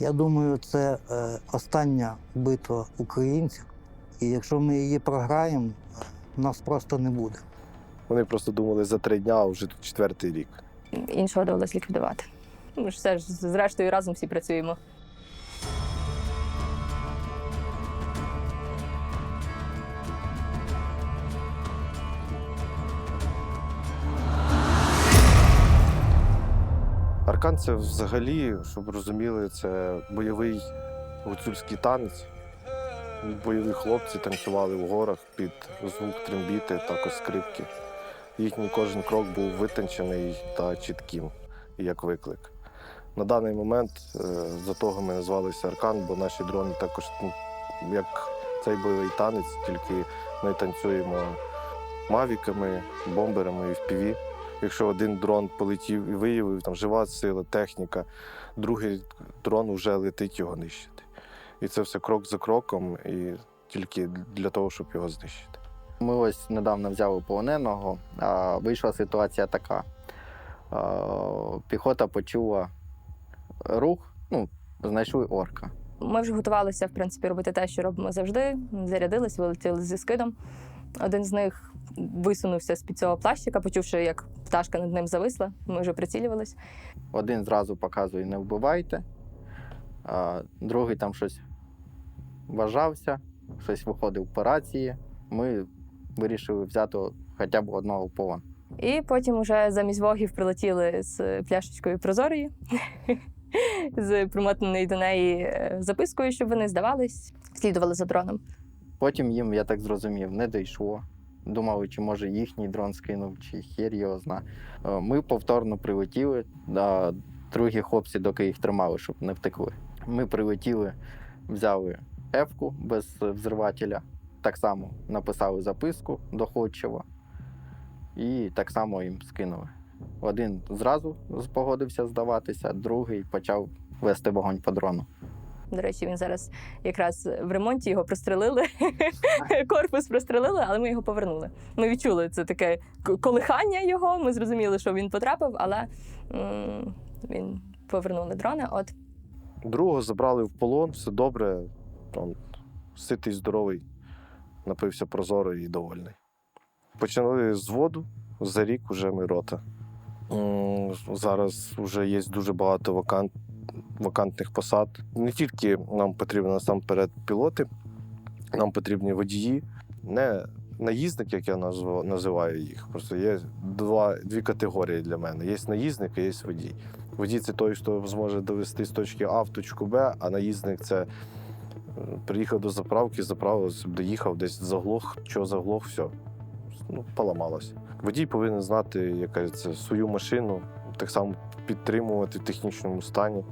Я думаю, це е, остання битва українців. І якщо ми її програємо, е, нас просто не буде. Вони просто думали за три дня, а вже тут четвертий рік. Іншого довелося ліквідувати. Ми ж все ж зрештою разом всі працюємо. Аркан це взагалі, щоб розуміли, це бойовий гуцульський танець. Бойові хлопці танцювали в горах під звук трембіти, також скрипки. Їхній кожен крок був витончений та чітким, як виклик. На даний момент е, за того ми назвалися Аркан, бо наші дрони також ну, як цей бойовий танець, тільки ми танцюємо мавіками, бомберами і впіві. Якщо один дрон полетів і виявив, там жива сила, техніка, другий дрон вже летить його нищити. І це все крок за кроком, і тільки для того, щоб його знищити. Ми ось недавно взяли полоненого. А, вийшла ситуація така. Піхота почула рух, ну, знайшли орка. Ми вже готувалися, в принципі, робити те, що робимо завжди. Зарядились, вилетіли зі скидом. Один з них висунувся з-під цього плащика, почувши, як пташка над ним зависла. Ми вже прицілювались. Один зразу показує не вбивайте, а другий там щось вважався, щось виходив по рації. Ми вирішили взяти хоча б одного в полон. І потім уже замість вогів прилетіли з пляшечкою прозорої, з примотаною до неї е, запискою, щоб вони здавались, слідували за дроном. Потім їм, я так зрозумів, не дійшло. Думали, чи може їхній дрон скинув, чи хер його зна. Е, Ми повторно прилетіли, а другі хлопці, доки їх тримали, щоб не втекли. Ми прилетіли, взяли Ефку без взривателя, так само написали записку доходчиво і так само їм скинули. Один зразу погодився здаватися, другий почав вести вогонь по дрону. До речі, він зараз якраз в ремонті його прострелили. Корпус прострелили, але ми його повернули. Ми відчули це таке колихання його. Ми зрозуміли, що він потрапив, але він повернули дрона. От Другого забрали в полон, все добре, там, ситий, здоровий, напився прозоро і довольний. Почали з воду, за рік вже ми рота. Зараз вже є дуже багато вакант, вакантних посад. Не тільки нам потрібно насамперед пілоти, нам потрібні водії, не наїзник, як я називаю їх. Просто є два, дві категорії для мене: є наїзник і є водій. Водій це той, хто зможе довести з точки А в точку Б, а наїзник це приїхав до заправки, заправився, доїхав, десь заглох, що заглох, все. Ну, поламалося. Водій повинен знати, яка це свою машину, так само підтримувати в технічному стані.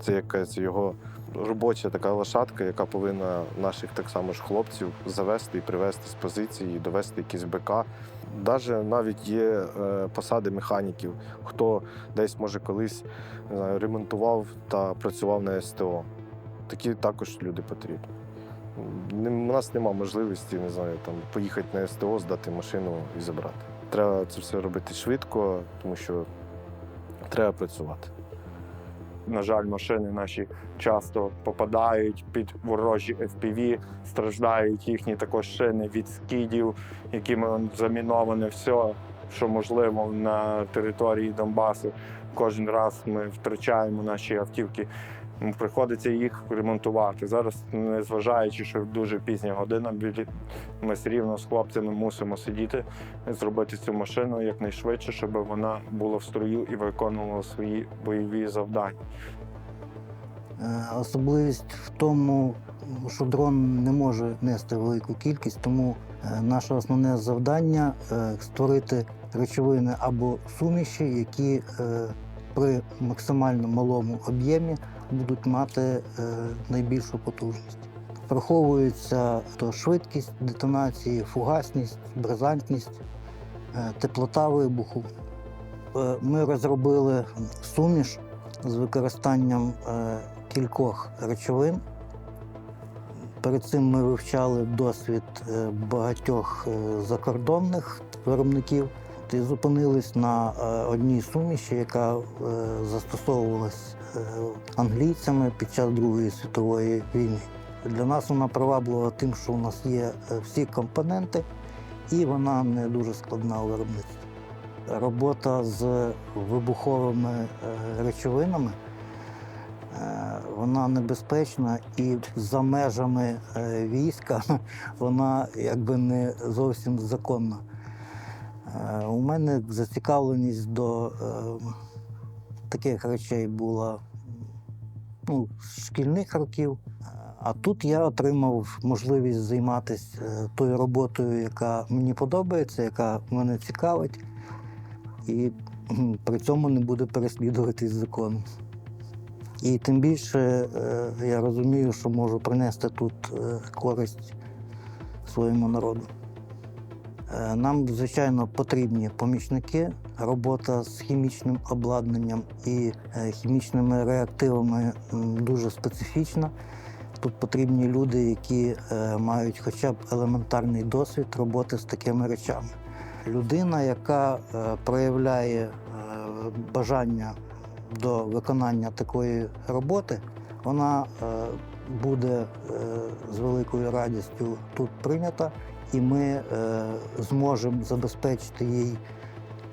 Це якась його робоча така лошадка, яка повинна наших так само ж хлопців завести і привезти з позиції, довести якийсь БК. Даже навіть є е, посади механіків, хто десь може колись не знаю, ремонтував та працював на СТО. Такі також люди потрібні. У нас немає можливості, не знаю, там поїхати на СТО, здати машину і забрати. Треба це все робити швидко, тому що треба працювати. На жаль, машини наші часто попадають під ворожі FPV, страждають їхні також шини від скидів, якими заміноване все, що можливо на території Донбасу. Кожен раз ми втрачаємо наші автівки. Приходиться їх ремонтувати. Зараз, незважаючи, що дуже пізня година, ми все рівно з хлопцями мусимо сидіти, зробити цю машину якнайшвидше, щоб вона була в строю і виконувала свої бойові завдання. Е, Особливість в тому, що дрон не може нести велику кількість, тому е, наше основне завдання е, створити речовини або суміші, які при максимально малому об'ємі будуть мати е, найбільшу потужність. Враховується то швидкість детонації, фугасність, бризантність, е, теплота вибуху. Е, Ми розробили суміш з використанням кількох речовин. Перед цим ми вивчали досвід багатьох закордонних виробників і зупинились на одній суміші, яка застосовувалась англійцями під час Другої світової війни. Для нас вона приваблива тим, що у нас є е, всі компоненти, і вона не дуже складна у виробництві. Робота з вибуховими е, речовинами е, вона небезпечна і за межами е, війська вона якби не зовсім законна. Е, У мене зацікавленість до е, таких речей була ну, шкільних років. А тут я отримав можливість займатися е, тою роботою, яка мені подобається, яка мене цікавить, і при цьому не буде переслідуватись законом. І тим більше е, я розумію, що можу принести тут е, користь своєму народу. Нам, звичайно, потрібні помічники. Робота з хімічним обладнанням і е, хімічними реактивами дуже специфічна. Тут потрібні люди, які е, мають хоча б елементарний досвід роботи з такими речами. Людина, яка е, проявляє бажання до виконання такої роботи, вона буде з великою радістю тут прийнята, і ми зможемо забезпечити їй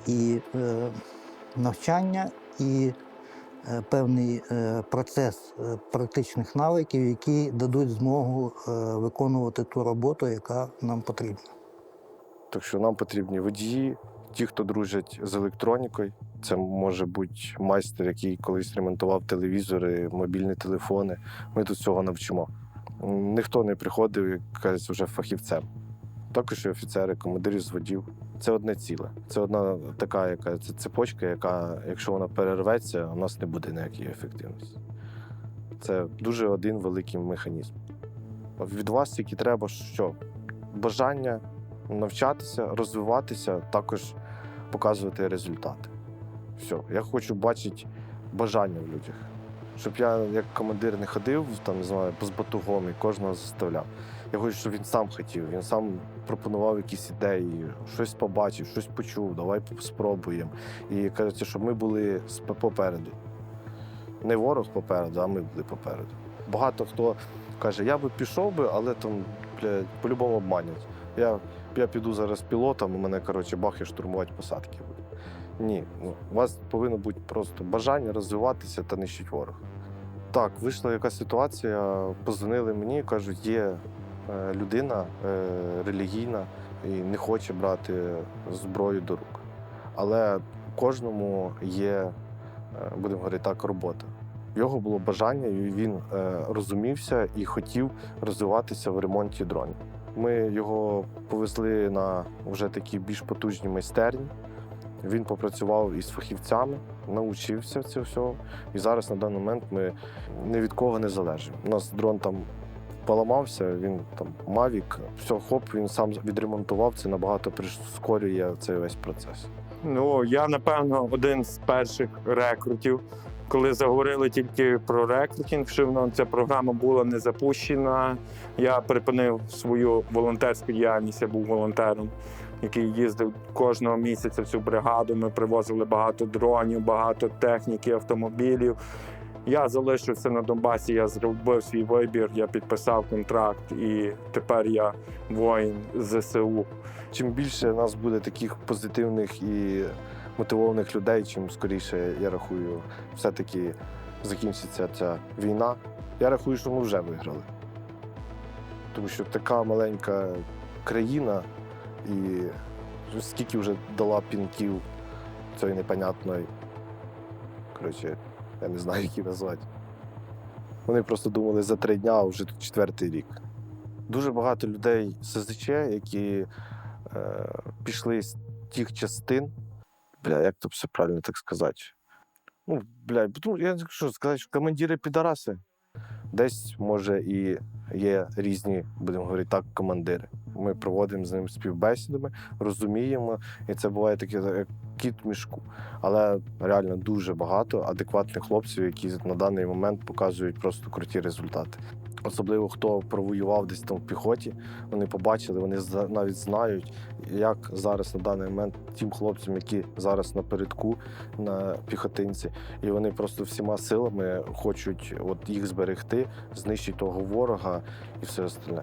і е, навчання, і е, певний е, процес практичних навиків, які дадуть змогу виконувати ту роботу, яка нам потрібна. Так що нам потрібні водії, ті, хто дружать з електронікою. Це може бути майстер, який колись ремонтував телевізори, мобільні телефони. Ми тут цього навчимо. Ніхто не приходив як кажуть, вже фахівцем. Також і офіцери, командирі зводів. Це одне ціле. Це одна така, яка це цепочка, яка, якщо вона перерветься, у нас не буде ніякої ефективності. Це дуже один великий механізм. Від вас тільки треба що? Бажання навчатися, розвиватися, також показувати результати. Все. Я хочу бачити бажання в людях. Щоб я як командир не ходив там, не знаю, з батугом і кожного заставляв. Я хочу, щоб він сам хотів, він сам пропонував якісь ідеї, щось побачив, щось почув, давай спробуємо. І кажеться, щоб ми були попереду. Не ворог попереду, а ми були попереду. Багато хто каже, я би пішов би, але там по-любому обманять. Я, я піду зараз пілотом, у мене коротше, бах і штурмувати посадки. Ні, ну, у вас повинно бути просто бажання розвиватися та нищити ворога. Так, вийшла якась ситуація, позвонили мені, кажуть, є людина е, релігійна і не хоче брати зброю до рук. Але кожному є, е, будемо говорити так, робота. Його було бажання, і він е, розумівся і хотів розвиватися в ремонті дронів. Ми його повезли на вже такі більш потужні майстерні. Він попрацював із фахівцями, навчився це всього. І зараз на даний момент ми ні від кого не залежимо. У нас дрон там поламався, він там Mavic, все, хоп, він сам відремонтував. Це набагато прискорює цей весь процес. Ну, я, напевно, один з перших рекрутів. Коли заговорили тільки про рекрутинг, що ця програма була не запущена. Я припинив свою волонтерську діяльність, я був волонтером, який їздив кожного місяця в цю бригаду. Ми привозили багато дронів, багато техніки, автомобілів. Я залишився на Донбасі, я зробив свій вибір, я підписав контракт, і тепер я воїн ЗСУ. Чим більше нас буде таких позитивних і мотивованих людей, чим скоріше, я рахую, все-таки закінчиться ця війна. Я рахую, що ми вже виграли. Тому що така маленька країна, і скільки вже дала пінків цієї непонятної. Коротше, я не знаю, як її назвати. Вони просто думали за три дня, а вже тут четвертий рік. Дуже багато людей СЗЧ, які е, пішли з тих частин. Бля, як то все правильно так сказати? Ну, бля, ну, я не що сказати, що командири підараси. Десь, може, і є різні, будемо говорити так, командири. Ми проводимо з ним співбесідами, розуміємо, і це буває таке, як кіт в мішку. Але реально дуже багато адекватних хлопців, які на даний момент показують просто круті результати. Особливо хто провоював десь там в піхоті, вони побачили, вони навіть знають, як зараз на даний момент тим хлопцям, які зараз напередку на піхотинці, і вони просто всіма силами хочуть от їх зберегти, знищити того ворога і все остальне.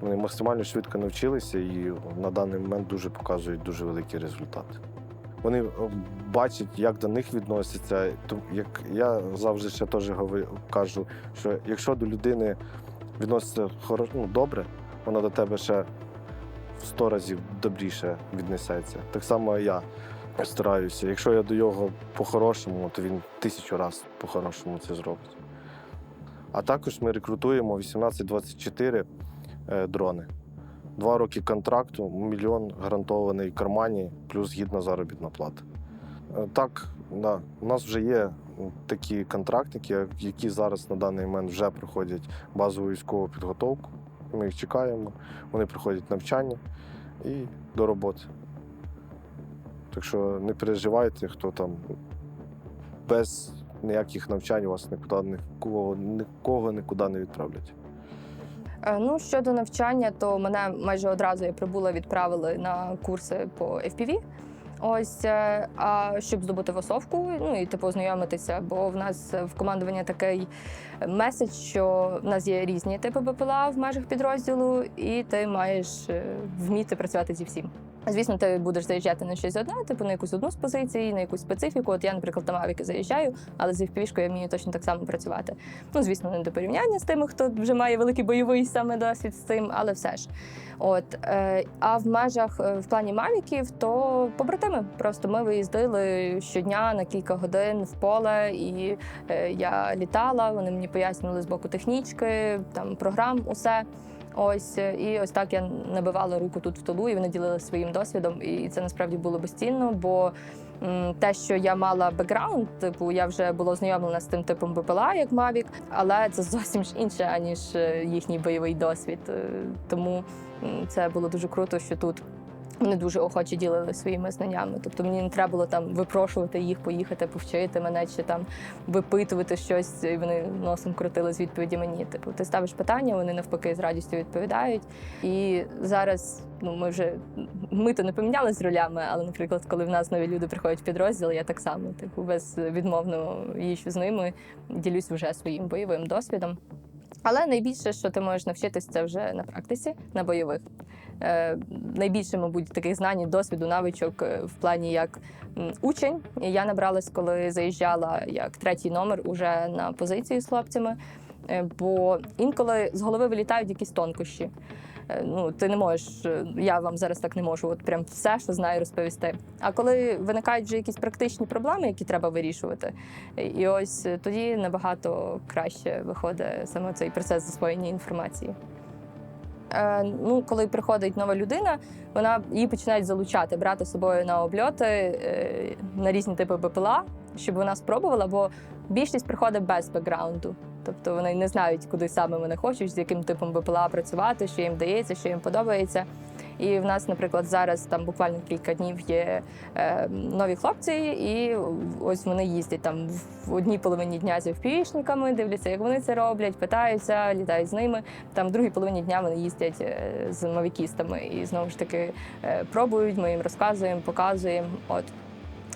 Вони максимально швидко навчилися і на даний момент дуже показують дуже великі результати. Вони е, бачать, як до них відносяться. То як я завжди ще теж говорю- кажу, що якщо до людини відноситься ну, добре, вона до тебе ще в сто разів добріше віднесеться. Так само я стараюся. Якщо я до його по-хорошому, то він тисячу разів по-хорошому це зробить. А також ми рекрутуємо 18-24 е, дрони. Два роки контракту, мільйон гарантований в кармані, плюс гідна заробітна плата. Е, Так, да, у нас вже є такі контрактники, які зараз на даний момент вже проходять базову військову підготовку. Ми їх чекаємо, вони проходять навчання і до роботи. Так що не переживайте, хто там без ніяких навчань вас нікуди нікого, нікого нікуди не відправлять. Е, Ну, щодо навчання, то мене майже одразу я прибула, відправили на курси по FPV. Ось, е, а щоб здобути васовку, ну і типу ознайомитися, бо в нас в командуванні такий меседж, що в нас є різні типи БПЛА в межах підрозділу, і ти маєш е, вміти працювати зі всім. Звісно, ти будеш заїжджати на щось одне, типу на якусь одну з позицій, на якусь специфіку. От я, наприклад, на Мавіки заїжджаю, але з FPV-шкою я вмію точно так само працювати. Ну, звісно, не до порівняння з тими, хто вже має великий бойовий саме досвід з цим, але все ж. От е, а в межах е, в плані мавіків, то побратими. Просто ми виїздили щодня на кілька годин в поле, і е, я літала. Вони мені пояснювали з боку технічки, там програм, усе. Ось е, і ось так я набивала руку тут в тилу, і вони ділилися своїм досвідом. І це насправді було безцінно, бо те, що я мала бекграунд, типу, я вже була ознайомлена з тим типом БПЛА, як Мавік, але це зовсім ж інше, аніж е, їхній бойовий досвід. Е, Тому це було дуже круто, що тут. Вони дуже охоче ділили своїми знаннями. Тобто мені не треба було там випрошувати їх, поїхати, повчити мене чи там випитувати щось, і вони носом крутили з відповіді мені. Типу, ти ставиш питання, вони навпаки з радістю відповідають. І зараз ну ми вже ми то не помінялися з ролями, але, наприклад, коли в нас нові люди приходять в підрозділ, я так само типу безвідмовно їжджу з ними, ділюсь вже своїм бойовим досвідом. Але найбільше, що ти можеш навчитись, це вже на практиці, на бойових. Е, найбільше, мабуть, таких знань, досвіду, навичок е, в плані як учень. Я набралась, коли заїжджала як третій номер уже на позиції з хлопцями. Е, Бо інколи з голови вилітають якісь тонкощі. Е, Ну, ти не можеш, е, я вам зараз так не можу, от прям все, що знаю, розповісти. А коли виникають вже якісь практичні проблеми, які треба вирішувати, е, і ось тоді набагато краще виходить саме цей процес засвоєння інформації. Ну, коли приходить нова людина, вона її починають залучати, брати з собою на обльоти на різні типи БПЛА, щоб вона спробувала, бо більшість приходить без бекграунду. Тобто вони не знають, куди саме вони хочуть, з яким типом БПЛА працювати, що їм дається, що їм подобається. І в нас, наприклад, зараз там буквально кілька днів є е, нові хлопці, і ось вони їздять там в одній половині дня з впівішниками, дивляться, як вони це роблять, питаються, літають з ними. Там в другій половині дня вони їздять е, з мавікістами і знову ж таки е, пробують. Ми їм розказуємо, показуємо. От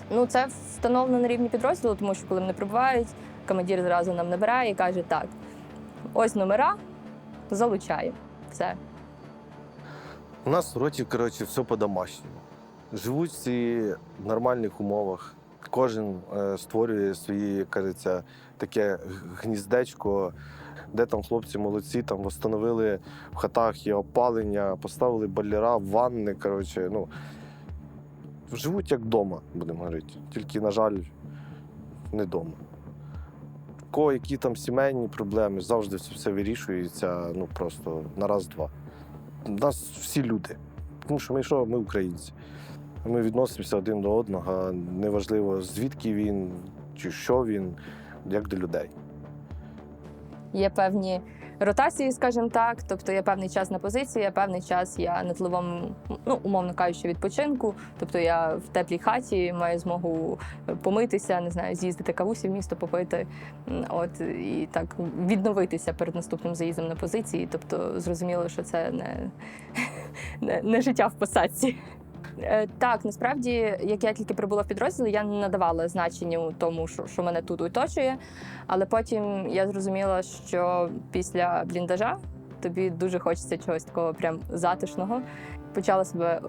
ну це встановлено на рівні підрозділу, тому що коли вони прибувають, командир зразу нам набирає і каже: так, ось номера, залучає. Все. У нас в роті, коротше, все по-домашньому. Живуть всі в нормальних умовах. Кожен е, створює свої, кажеться, таке гніздечко, де там хлопці молодці, там встановили в хатах є опалення, поставили бойлера, ванни. Коротше, ну, живуть як вдома, будемо говорити. Тільки, на жаль, не вдома. Кого які там сімейні проблеми, завжди це все вирішується ну, просто на раз-два у нас всі люди. Тому що ми що, ми українці. Ми відносимося один до одного, неважливо звідки він, чи що він, як до людей. Є певні ротації, скажімо так. Тобто я певний час на позиції, а певний час я на тиловому, ну умовно кажучи, відпочинку. Тобто я в теплій хаті маю змогу помитися, не знаю, з'їздити кавусі в місто попити. От і так відновитися перед наступним заїздом на позиції. Тобто зрозуміло, що це не, не, не життя в посадці. Е, Так, насправді, як я тільки прибула в підрозділ, я не надавала значенню тому, що, що мене тут оточує. Але потім я зрозуміла, що після бліндажа тобі дуже хочеться чогось такого прям затишного. Почала себе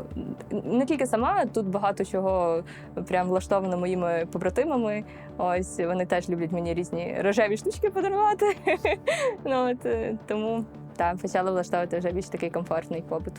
не тільки сама, тут багато чого прям влаштовано моїми побратимами. Ось вони теж люблять мені різні рожеві штучки подарувати. ну, от, е, тому так, почала влаштовувати вже більш такий комфортний побут.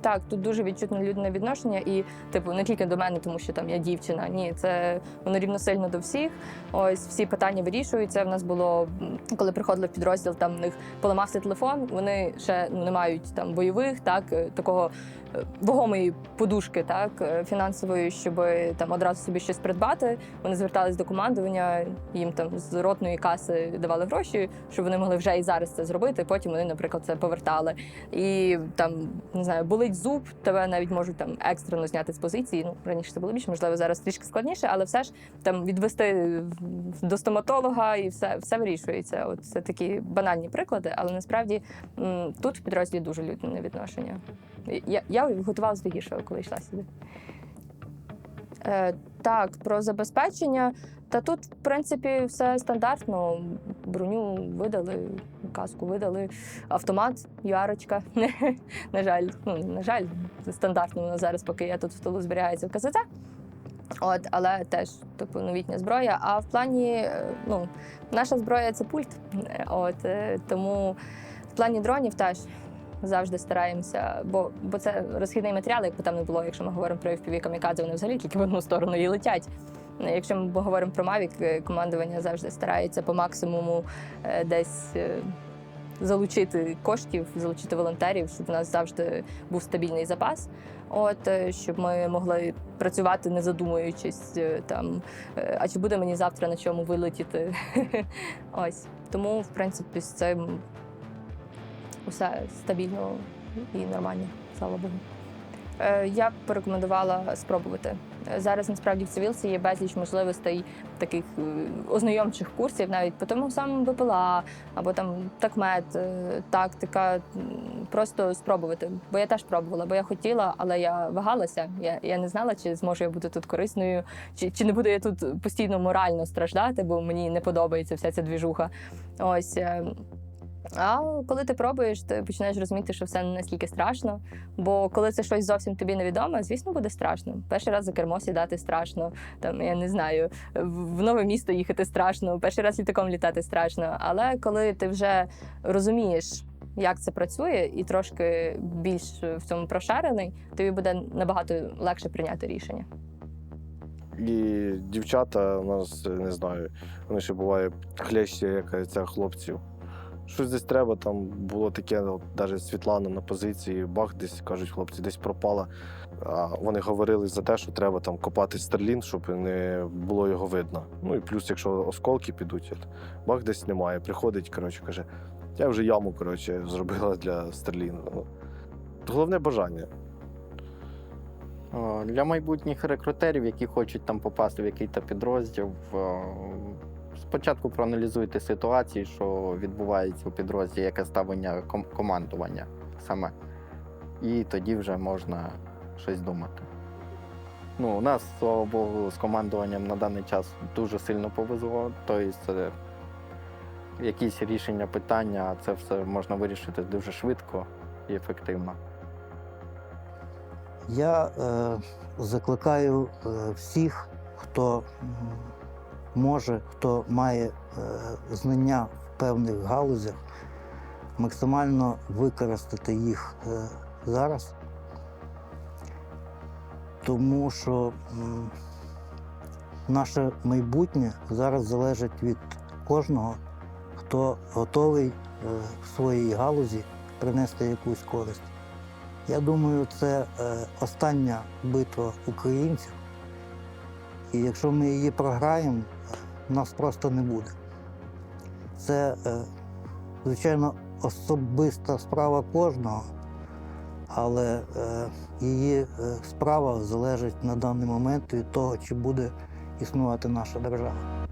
Так, тут дуже відчутне людне відношення, і типу не тільки до мене, тому що там я дівчина. Ні, це воно рівносильно до всіх. Ось всі питання вирішуються. В нас було коли приходили в підрозділ, там в них поламався телефон. Вони ще не мають там бойових, так е, такого е, вагомої подушки, так е, фінансової, щоб там одразу собі щось придбати. Вони звертались до командування, їм там з ротної каси давали гроші, щоб вони могли вже і зараз це зробити. Потім вони, наприклад, це повертали. І там не знаю, болить зуб, тебе навіть можуть там екстрено зняти з позиції. Ну раніше це було більше, можливо, зараз трішки складніше, але все ж там відвести до стоматолога і все, все вирішується. От це такі банальні приклади, але насправді тут в підрозділі дуже людне відношення. Я, я готувалася до гіршого, коли йшла сюди. Е, так, про забезпечення. Та тут, в принципі, все стандартно. Броню видали, каску видали, автомат, юарочка. на жаль, ну на жаль, стандартно воно зараз, поки я тут в тилу зберігається в КЗЦ. От, але теж типу новітня зброя. А в плані, е, ну, наша зброя це пульт. От е, тому в плані дронів теж завжди стараємося, бо, бо це розхідний матеріал, якби там не було, якщо ми говоримо про FPV камікадзе, вони взагалі тільки в одну сторону і летять. Якщо ми говоримо про Mavic, е, командування завжди старається по максимуму е, десь е, залучити коштів, залучити волонтерів, щоб у нас завжди був стабільний запас. От щоб ми могли працювати, не задумуючись там, а чи буде мені завтра на чому вилетіти. Ось тому, в принципі, з цим усе стабільно і нормально, слава Богу. Е, Я б порекомендувала спробувати. Зараз насправді в цивілці є безліч можливостей таких е, ознайомчих курсів, навіть по тому самому БПЛА, або там такмет, е, тактика. Просто спробувати. Бо я теж пробувала, бо я хотіла, але я вагалася. Я, я не знала, чи зможу я бути тут корисною, чи, чи не буду я тут постійно морально страждати, бо мені не подобається вся ця двіжуха. Ось. А коли ти пробуєш, ти починаєш розуміти, що все не настільки страшно. Бо коли це щось зовсім тобі невідоме, звісно, буде страшно. Перший раз за кермо сідати страшно. Там я не знаю, в нове місто їхати страшно, перший раз літаком літати страшно. Але коли ти вже розумієш, як це працює, і трошки більш в цьому прошарений, тобі буде набагато легше прийняти рішення. І дівчата у нас, не знаю, вони ще буває хлещі, як ця хлопців. Щось десь треба, там було таке, от, навіть Світлана на позиції, бах, десь кажуть, хлопці, десь пропала. А вони говорили за те, що треба там копати стерлін, щоб не було його видно. Ну і плюс, якщо осколки підуть, от, бах десь немає. Приходить, коротше, каже, я вже яму коротше, зробила для стерліну. Ну, головне бажання. Для майбутніх рекрутерів, які хочуть там попасти в якийсь підрозділ, спочатку проаналізуйте ситуацію, що відбувається у підрозділі, яке ставлення ком- командування саме. І тоді вже можна щось думати. Ну, у нас, слава Богу, з командуванням на даний час дуже сильно повезло. Тобто, якісь рішення питання, це все можна вирішити дуже швидко і ефективно. Я е, закликаю е, всіх, хто може, хто має е, знання в певних галузях, максимально використати їх е, зараз, тому що наше майбутнє зараз залежить від кожного, хто готовий е, в своїй галузі принести якусь користь. Я думаю, це остання битва українців. І якщо ми її програємо, нас просто не буде. Це, е, звичайно, особиста справа кожного, але е, її е, справа залежить на даний момент від того, чи буде існувати наша держава.